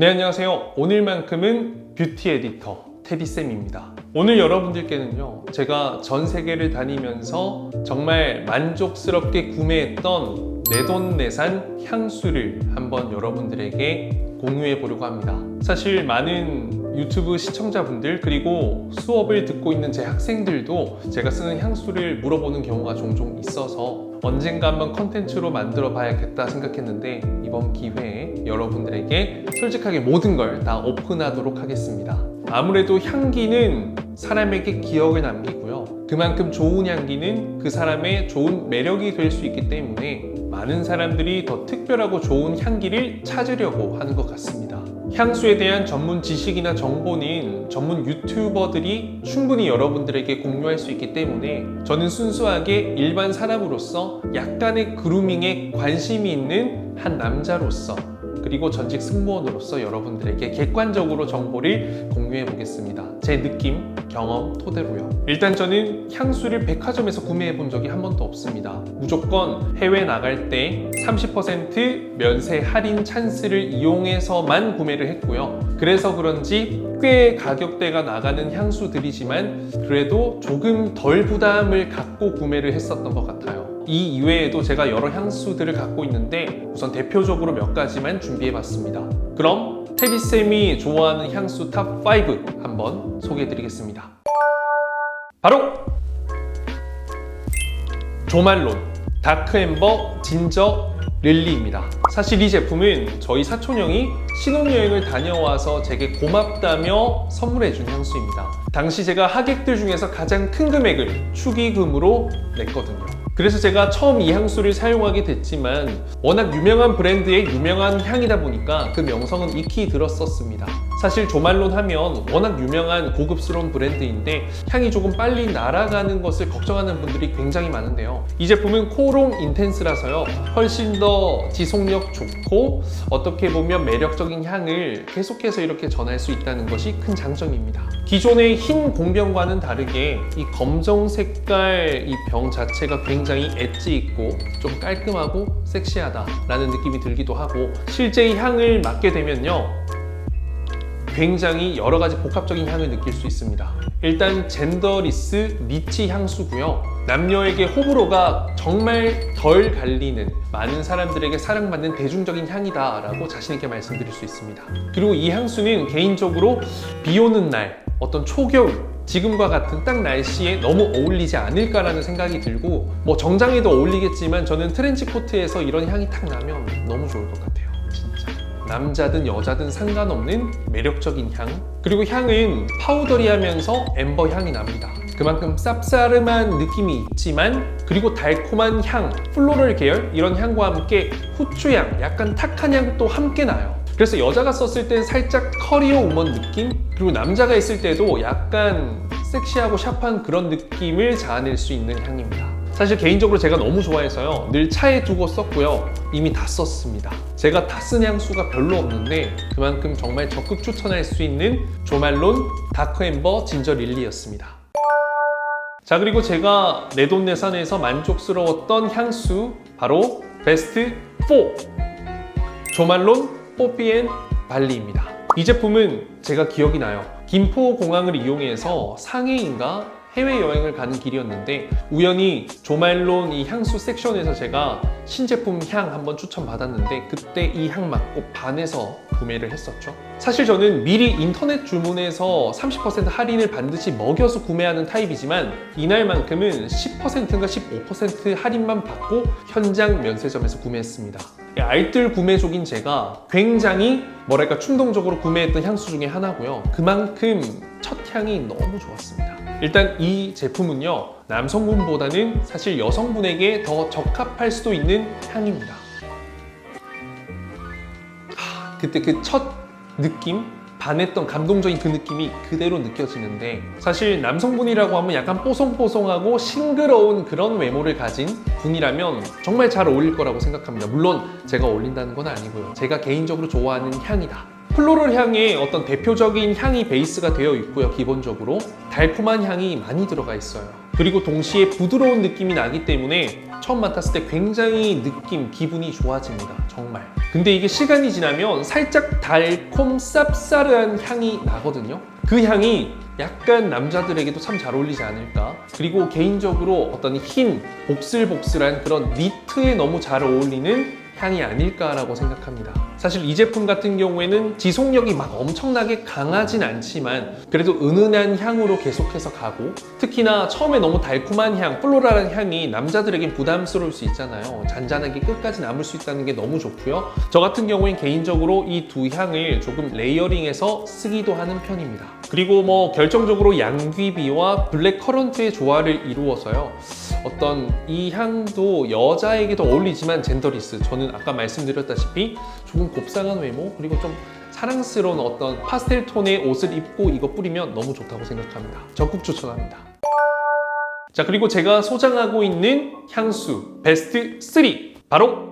네, 안녕하세요. 오늘만큼은 뷰티 에디터 테디쌤입니다. 오늘 여러분들께는요, 제가 전 세계를 다니면서 정말 만족스럽게 구매했던 내돈내산 향수를 한번 여러분들에게 공유해 보려고 합니다. 사실 많은 유튜브 시청자분들 그리고 수업을 듣고 있는 제 학생들도 제가 쓰는 향수를 물어보는 경우가 종종 있어서 언젠가 한번 컨텐츠로 만들어 봐야겠다 생각했는데 이번 기회에 여러분들에게 솔직하게 모든 걸 다 오픈하도록 하겠습니다. 아무래도 향기는 사람에게 기억을 남기고요. 그만큼 좋은 향기는 그 사람의 좋은 매력이 될 수 있기 때문에 많은 사람들이 더 특별하고 좋은 향기를 찾으려고 하는 것 같습니다. 향수에 대한 전문 지식이나 정보는 전문 유튜버들이 충분히 여러분들에게 공유할 수 있기 때문에 저는 순수하게 일반 사람으로서 약간의 그루밍에 관심이 있는 한 남자로서 그리고 전직 승무원으로서 여러분들에게 객관적으로 정보를 공유해 보겠습니다. 제 느낌, 경험 토대로요. 일단 저는 향수를 백화점에서 구매해 본 적이 한 번도 없습니다. 무조건 해외 나갈 때 30% 면세 할인 찬스를 이용해서만 구매를 했고요. 그래서 그런지 꽤 가격대가 나가는 향수들이지만 그래도 조금 덜 부담을 갖고 구매를 했었던 것 같아요. 이 이외에도 제가 여러 향수들을 갖고 있는데 우선 대표적으로 몇 가지만 준비해 봤습니다. 그럼 테디쌤이 좋아하는 향수 탑 5 한번 소개해 드리겠습니다. 바로 조말론 다크엠버 진저 릴리입니다. 사실 이 제품은 저희 사촌형이 신혼여행을 다녀와서 제게 고맙다며 선물해준 향수입니다. 당시 제가 하객들 중에서 가장 큰 금액을 축의금으로 냈거든요. 그래서 제가 처음 이 향수를 사용하게 됐지만 워낙 유명한 브랜드의 유명한 향이다 보니까 그 명성은 익히 들었었습니다. 사실 조말론 하면 워낙 유명한 고급스러운 브랜드인데 향이 조금 빨리 날아가는 것을 걱정하는 분들이 굉장히 많은데요. 이 제품은 코롱 인텐스라서요. 훨씬 더 지속력 좋고 어떻게 보면 매력적인 향을 계속해서 이렇게 전할 수 있다는 것이 큰 장점입니다. 기존의 흰 공병과는 다르게 이 검정 색깔 이 병 자체가 굉장히 엣지 있고 좀 깔끔하고 섹시하다라는 느낌이 들기도 하고 실제 이 향을 맡게 되면요. 굉장히 여러 가지 복합적인 향을 느낄 수 있습니다. 일단 젠더리스 리치 향수고요. 남녀에게 호불호가 정말 덜 갈리는 많은 사람들에게 사랑받는 대중적인 향이다라고 자신 있게 말씀드릴 수 있습니다. 그리고 이 향수는 개인적으로 비 오는 날, 어떤 초겨울, 지금과 같은 딱 날씨에 너무 어울리지 않을까라는 생각이 들고 뭐 정장에도 어울리겠지만 저는 트렌치 코트에서 이런 향이 탁 나면 너무 좋을 것 같아요. 진짜. 남자든 여자든 상관없는 매력적인 향 그리고 향은 파우더리하면서 엠버 향이 납니다 그만큼 쌉싸름한 느낌이 있지만 그리고 달콤한 향 플로럴 계열 이런 향과 함께 후추향 약간 탁한 향도 함께 나요 그래서 여자가 썼을 땐 살짝 커리어 우먼 느낌 그리고 남자가 있을 때도 약간 섹시하고 샵한 그런 느낌을 자아낼 수 있는 향입니다 사실 개인적으로 제가 너무 좋아해서요. 늘 차에 두고 썼고요. 이미 다 썼습니다. 제가 다 쓴 향수가 별로 없는데 그만큼 정말 적극 추천할 수 있는 조말론 다크엠버 진저 릴리였습니다. 자 그리고 제가 내돈내산에서 만족스러웠던 향수 바로 베스트 4 조말론 뽀삐앤 발리입니다. 이 제품은 제가 기억이 나요. 김포공항을 이용해서 상해인가 해외여행을 가는 길이었는데 우연히 조말론 이 향수 섹션에서 제가 신제품 향 한번 추천받았는데 그때 이향 맞고 반해서 구매를 했었죠. 사실 저는 미리 인터넷 주문해서 30% 할인을 반드시 먹여서 구매하는 타입이지만 이날만큼은 10%인가 15% 할인만 받고 현장 면세점에서 구매했습니다. 알뜰 구매족인 제가 굉장히 뭐랄까 충동적으로 구매했던 향수 중에 하나고요. 그만큼 첫 향이 너무 좋았습니다. 일단 이 제품은요 남성분보다는 사실 여성분에게 더 적합할 수도 있는 향입니다. 하, 그때 그 첫 느낌 반했던 감동적인 그 느낌이 그대로 느껴지는데 사실 남성분이라고 하면 약간 뽀송뽀송하고 싱그러운 그런 외모를 가진 분이라면 정말 잘 어울릴 거라고 생각합니다. 물론 제가 어울린다는 건 아니고요. 제가 개인적으로 좋아하는 향이다 플로럴 향의 어떤 대표적인 향이 베이스가 되어 있고요 기본적으로 달콤한 향이 많이 들어가 있어요 그리고 동시에 부드러운 느낌이 나기 때문에 처음 맡았을 때 굉장히 느낌, 기분이 좋아집니다. 정말. 근데 이게 시간이 지나면 살짝 달콤 쌉싸르한 향이 나거든요. 그 향이 약간 남자들에게도 참 잘 어울리지 않을까. 그리고 개인적으로 어떤 흰, 복슬복슬한 그런 니트에 너무 잘 어울리는 향이 아닐까라고 생각합니다. 사실 이 제품 같은 경우에는 지속력이 막 엄청나게 강하진 않지만 그래도 은은한 향으로 계속해서 가고 특히나 처음에 너무 달콤한 향, 플로랄한 향이 남자들에겐 부담스러울 수 있잖아요. 잔잔하게 끝까지 남을 수 있다는 게 너무 좋고요. 저 같은 경우엔 개인적으로 이 두 향을 조금 레이어링해서 쓰기도 하는 편입니다. 그리고 뭐 결정적으로 양귀비와 블랙 커런트의 조화를 이루어서요. 어떤 이 향도 여자에게도 어울리지만 젠더리스. 저는 아까 말씀드렸다시피 조금 곱상한 외모 그리고 좀 사랑스러운 어떤 파스텔 톤의 옷을 입고 이거 뿌리면 너무 좋다고 생각합니다. 적극 추천합니다. 자 그리고 제가 소장하고 있는 향수 베스트 3 바로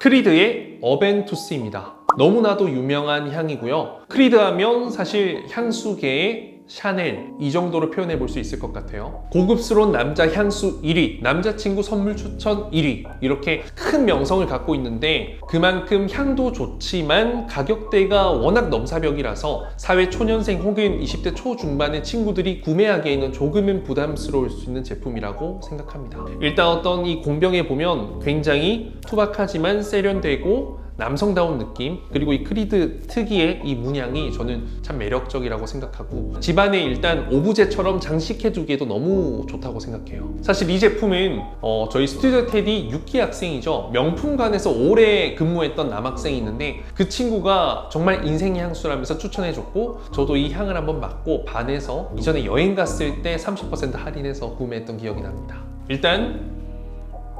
크리드의 어벤투스입니다. 너무나도 유명한 향이고요. 크리드 하면 사실 향수계의 샤넬 이 정도로 표현해 볼 수 있을 것 같아요. 고급스러운 남자 향수 1위, 남자친구 선물 추천 1위 이렇게 큰 명성을 갖고 있는데 그만큼 향도 좋지만 가격대가 워낙 넘사벽이라서 사회 초년생 혹은 20대 초중반의 친구들이 구매하기에는 조금은 부담스러울 수 있는 제품이라고 생각합니다. 일단 어떤 이 공병에 보면 굉장히 투박하지만 세련되고 남성다운 느낌 그리고 이 크리드 특유의 이 문양이 저는 참 매력적이라고 생각하고 집안에 일단 오브제처럼 장식해 두기에도 너무 좋다고 생각해요. 사실 이 제품은 어, 저희 스튜디오 테디 6기 학생이죠. 명품관에서 오래 근무했던 남학생이 있는데 그 친구가 정말 인생 향수라면서 추천해 줬고 저도 이 향을 한번 맡고 반해서 이전에 여행 갔을 때 30% 할인해서 구매했던 기억이 납니다. 일단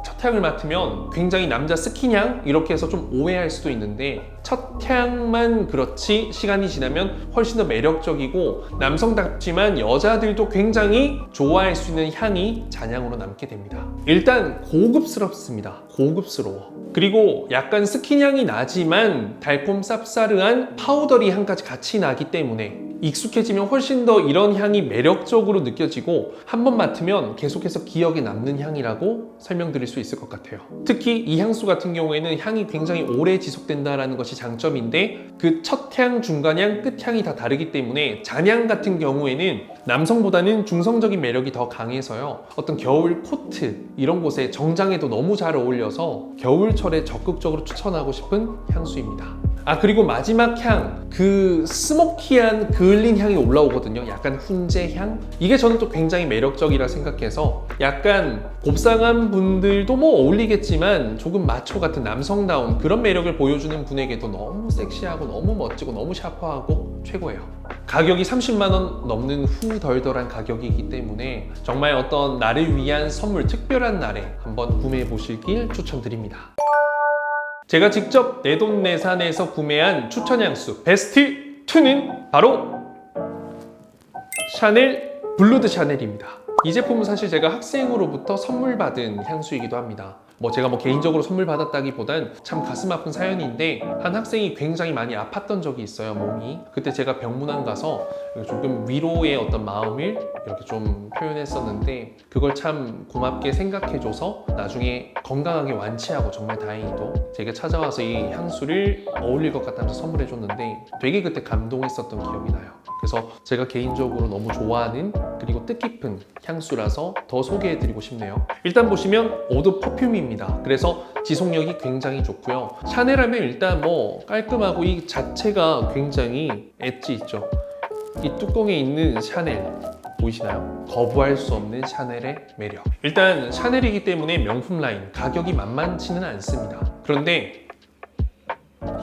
첫 향을 맡으면 굉장히 남자 스킨향 이렇게 해서 좀 오해할 수도 있는데 첫 향만 그렇지 시간이 지나면 훨씬 더 매력적이고 남성답지만 여자들도 굉장히 좋아할 수 있는 향이 잔향으로 남게 됩니다. 일단 고급스럽습니다. 고급스러워. 그리고 약간 스킨향이 나지만 달콤 쌉싸르한 파우더리 향까지 같이 나기 때문에 익숙해지면 훨씬 더 이런 향이 매력적으로 느껴지고 한 번 맡으면 계속해서 기억에 남는 향이라고 설명드릴 수 있을 것 같아요. 특히 이 향수 같은 경우에는 향이 굉장히 오래 지속된다는 것이 장점인데 그 첫 향, 중간 향, 끝 향이 다 다르기 때문에 잔향 같은 경우에는 남성보다는 중성적인 매력이 더 강해서요. 어떤 겨울 코트 이런 곳에 정장에도 너무 잘 어울려서 겨울철에 적극적으로 추천하고 싶은 향수입니다. 아 그리고 마지막 향 그 스모키한 그을린 향이 올라오거든요. 약간 훈제 향? 이게 저는 또 굉장히 매력적이라 생각해서 약간 곱상한 분들도 뭐 어울리겠지만 조금 마초 같은 남성다운 그런 매력을 보여주는 분에게도 너무 섹시하고 너무 멋지고 너무 샤프하고 최고예요. 가격이 30만 원 넘는 후덜덜한 가격이기 때문에 정말 어떤 나를 위한 선물 특별한 날에 한번 구매해 보실길 추천드립니다 제가 직접 내돈내산해서 구매한 추천 향수 베스트 2는 바로 샤넬 블루드 샤넬입니다. 이 제품은 사실 제가 학생으로부터 선물 받은 향수이기도 합니다. 뭐 제가 뭐 개인적으로 선물 받았다기보단 참 가슴 아픈 사연인데 한 학생이 굉장히 많이 아팠던 적이 있어요 몸이. 그때 제가 병문안 가서 조금 위로의 어떤 마음을 이렇게 좀 표현했었는데 그걸 참 고맙게 생각해줘서 나중에 건강하게 완치하고 정말 다행히도 제가 찾아와서 이 향수를 어울릴 것 같다면서 선물해줬는데 되게 그때 감동했었던 기억이 나요 그래서 제가 개인적으로 너무 좋아하는 그리고 뜻깊은 향수라서 더 소개해드리고 싶네요 일단 보시면 오드 퍼퓸입니다 그래서 지속력이 굉장히 좋고요 샤넬 하면 일단 뭐 깔끔하고 이 자체가 굉장히 엣지 있죠 이 뚜껑에 있는 샤넬 보이시나요? 거부할 수 없는 샤넬의 매력. 일단 샤넬이기 때문에 명품 라인 가격이 만만치는 않습니다. 그런데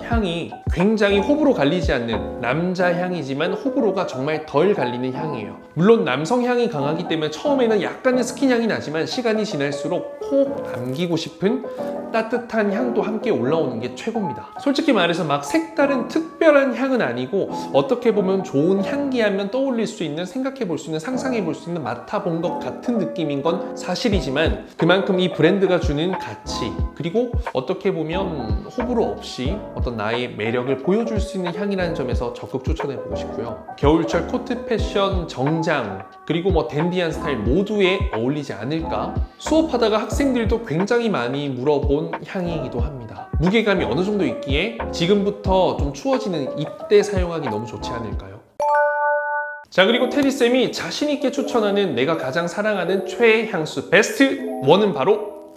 향이 굉장히 호불호 갈리지 않는 남자 향이지만 호불호가 정말 덜 갈리는 향이에요. 물론 남성 향이 강하기 때문에 처음에는 약간의 스킨 향이 나지만 시간이 지날수록 꼭 남기고 싶은 따뜻한 향도 함께 올라오는 게 최고입니다. 솔직히 말해서 막 색다른 특별한 향은 아니고 어떻게 보면 좋은 향기 하면 떠올릴 수 있는 생각해 볼 수 있는 상상해 볼 수 있는 맡아본 것 같은 느낌인 건 사실이지만 그만큼 이 브랜드가 주는 가치 그리고 어떻게 보면 호불호 없이 어떤 나의 매력을 보여줄 수 있는 향이라는 점에서 적극 추천해 보고 싶고요. 겨울철 코트 패션 정장 그리고 뭐 댄디한 스타일 모두에 어울리지 않을까? 수업하다가 학생들도 굉장히 많이 물어본 향이기도 합니다. 무게감이 어느 정도 있기에 지금부터 좀 추워지는 이때 사용하기 너무 좋지 않을까요? 자 그리고 테리쌤이 자신있게 추천하는 내가 가장 사랑하는 최애 향수 베스트 원은 바로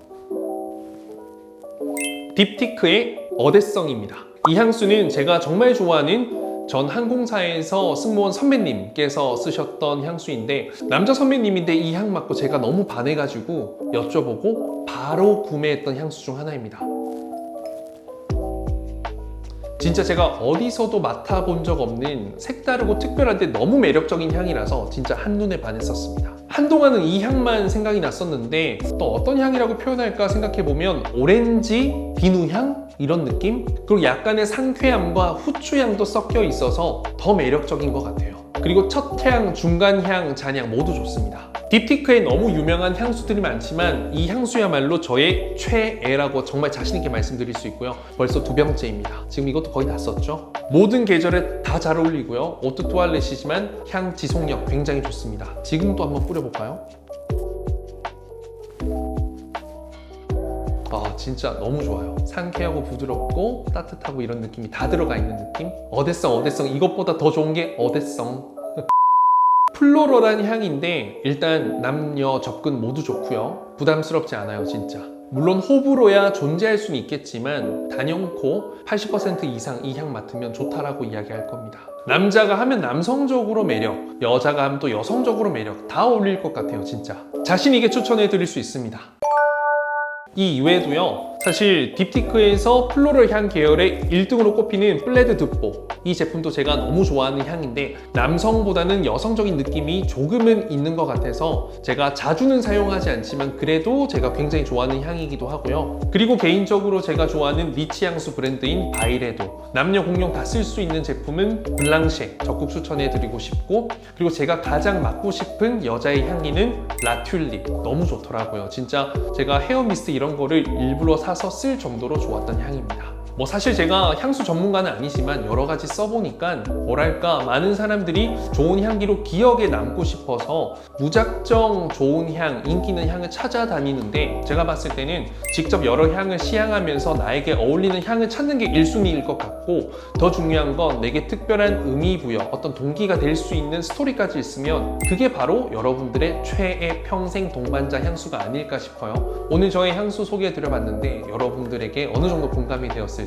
딥티크의 어대성입니다. 이 향수는 제가 정말 좋아하는 전 항공사에서 승무원 선배님께서 쓰셨던 향수인데 남자 선배님인데 이 향 맡고 제가 너무 반해가지고 여쭤보고 바로 구매했던 향수 중 하나입니다. 진짜 제가 어디서도 맡아본 적 없는 색다르고 특별한데 너무 매력적인 향이라서 진짜 한눈에 반했었습니다. 한동안은 이 향만 생각이 났었는데 또 어떤 향이라고 표현할까 생각해보면 오렌지, 비누향? 이런 느낌? 그리고 약간의 상쾌함과 후추향도 섞여 있어서 더 매력적인 것 같아요. 그리고 첫 향, 중간 향, 잔향 모두 좋습니다. 딥티크에 너무 유명한 향수들이 많지만 이 향수야말로 저의 최애라고 정말 자신있게 말씀드릴 수 있고요. 벌써 두 병째입니다. 지금 이것도 거의 다 썼죠? 모든 계절에 다 잘 어울리고요. 오트 투알렛이지만 향 지속력 굉장히 좋습니다. 지금도 한번 뿌려볼까요? 아 진짜 너무 좋아요. 상쾌하고 부드럽고 따뜻하고 이런 느낌이 다 들어가 있는 느낌? 어대성 어대성. 이것보다 더 좋은 게 어대성. 플로럴한 향인데 일단 남녀 접근 모두 좋고요. 부담스럽지 않아요 진짜. 물론 호불호야 존재할 수는 있겠지만 단연코 80% 이상 이 향 맡으면 좋다라고 이야기할 겁니다. 남자가 하면 남성적으로 매력 여자가 하면 또 여성적으로 매력 다 어울릴 것 같아요 진짜. 자신 있게 추천해 드릴 수 있습니다 이 이외에도요 사실 딥티크에서 플로럴 향 계열의 1등으로 꼽히는 플레드 드뽀 이 제품도 제가 너무 좋아하는 향인데 남성보다는 여성적인 느낌이 조금은 있는 것 같아서 제가 자주는 사용하지 않지만 그래도 제가 굉장히 좋아하는 향이기도 하고요. 그리고 개인적으로 제가 좋아하는 니치 향수 브랜드인 바이레도. 남녀 공용 다 쓸 수 있는 제품은 블랑쉐 적극 추천해 드리고 싶고 그리고 제가 가장 맡고 싶은 여자의 향기는 라튤립 너무 좋더라고요. 진짜 제가 헤어미스트 이런 거를 일부러 사서 쓸 정도로 좋았던 향입니다 뭐 사실 제가 향수 전문가는 아니지만 여러 가지 써보니까 뭐랄까 많은 사람들이 좋은 향기로 기억에 남고 싶어서 무작정 좋은 향, 인기 있는 향을 찾아다니는데 제가 봤을 때는 직접 여러 향을 시향하면서 나에게 어울리는 향을 찾는 게 1순위일 것 같고 더 중요한 건 내게 특별한 의미 부여, 어떤 동기가 될 수 있는 스토리까지 있으면 그게 바로 여러분들의 최애 평생 동반자 향수가 아닐까 싶어요. 오늘 저의 향수 소개해 드려봤는데 여러분들에게 어느 정도 공감이 되었을지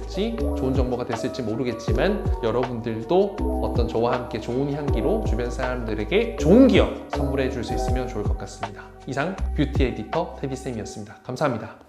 좋은 정보가 됐을지 모르겠지만 여러분들도 어떤 저와 함께 좋은 향기로 주변 사람들에게 좋은 기억 선물해 줄 수 있으면 좋을 것 같습니다. 이상 뷰티 에디터 테디쌤이었습니다. 감사합니다.